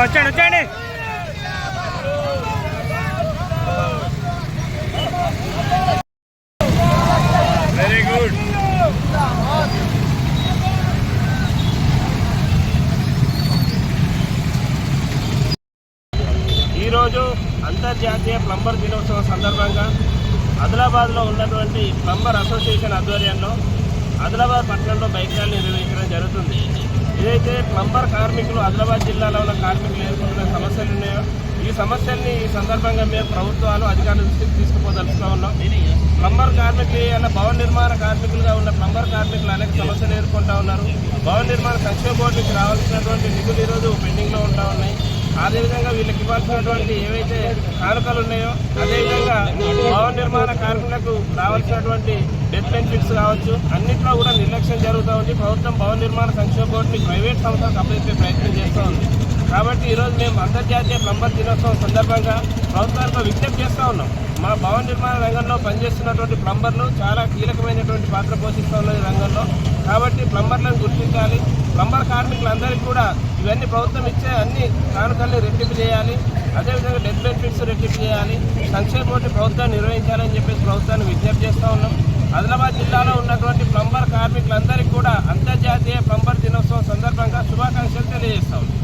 వచ్చాడు వచ్చాండి very good ఈరోజు అంతర్జాతీయ ప్లంబర్ దినోత్సవం సందర్భంగా ఆదిలాబాద్లో ఉన్నటువంటి ప్లంబర్ అసోసియేషన్ ఆధ్వర్యంలో ఆదిలాబాద్ పట్టణంలో బైక్ ర్యాలీ జరుగుతుంది. ఏదైతే ప్లంబర్ కార్మికులు ఆదిలాబాద్ జిల్లాలో ఉన్న కార్మికులు ఎదుర్కొంటున్న సమస్యలు ఉన్నాయో ఈ సమస్యల్ని ఈ సందర్భంగా మేము ప్రభుత్వాలు అధికారుల దృష్టికి తీసుకుపోదలుచుతా ఉన్నాం. ప్లంబర్ కార్మికులు అన్న భవన నిర్మాణ కార్మికులుగా ఉన్న ప్లంబర్ కార్మికులు అనేక సమస్యలు ఎదుర్కొంటా ఉన్నారు. భవన నిర్మాణ సంక్షేమ బోర్డు నుంచి రావాల్సినటువంటి నిధులు ఈరోజు పెండింగ్లో ఉంటా ఉన్నాయి. అదేవిధంగా వీళ్ళకి ఇవ్వాల్సినటువంటి ఏవైతే కానుకలు ఉన్నాయో అదేవిధంగా భవన నిర్మాణ కార్మికులకు రావాల్సినటువంటి డెత్ బెనిఫిట్స్ కావచ్చు అన్నింటిలో కూడా నిర్లక్ష్యం జరుగుతూ ఉంది. ప్రభుత్వం భవన నిర్మాణ సంక్షేమ బోర్డుని ప్రైవేట్ సంస్థలకు అప్పగించే ప్రయత్నం చేస్తూ ఉంది. కాబట్టి ఈరోజు మేము అంతర్జాతీయ ప్లంబర్ దినోత్సవం సందర్భంగా ప్రభుత్వాలతో విజ్ఞప్తి చేస్తూ ఉన్నాం. మా భవన నిర్మాణ రంగంలో పనిచేస్తున్నటువంటి ప్లంబర్లు చాలా కీలకమైనటువంటి పాత్ర పోషిస్తూ ఉన్నది రంగంలో. కాబట్టి ప్లంబర్లను గుర్తించాలి. ప్లంబర్ కార్మికులందరికీ కూడా ఇవన్నీ ప్రభుత్వం ఇచ్చే అన్ని కానుకల్ని రెట్టింపు చేయాలి. అదేవిధంగా డెత్ బెనిఫిట్స్ రెట్టింపు చేయాలి. సంక్షేమ బోర్డు ప్రభుత్వాన్ని నిర్వహించాలని చెప్పేసి ప్రభుత్వాన్ని విజ్ఞప్తి చేస్తూ ఉన్నాం. ఆదిలాబాద్ జిల్లాలో ఉన్నటువంటి ప్లంబర్ కార్మికులందరికీ కూడా అంతర్జాతీయ ప్లంబర్ దినోత్సవం సందర్భంగా శుభాకాంక్షలు తెలియజేస్తా ఉన్నాం.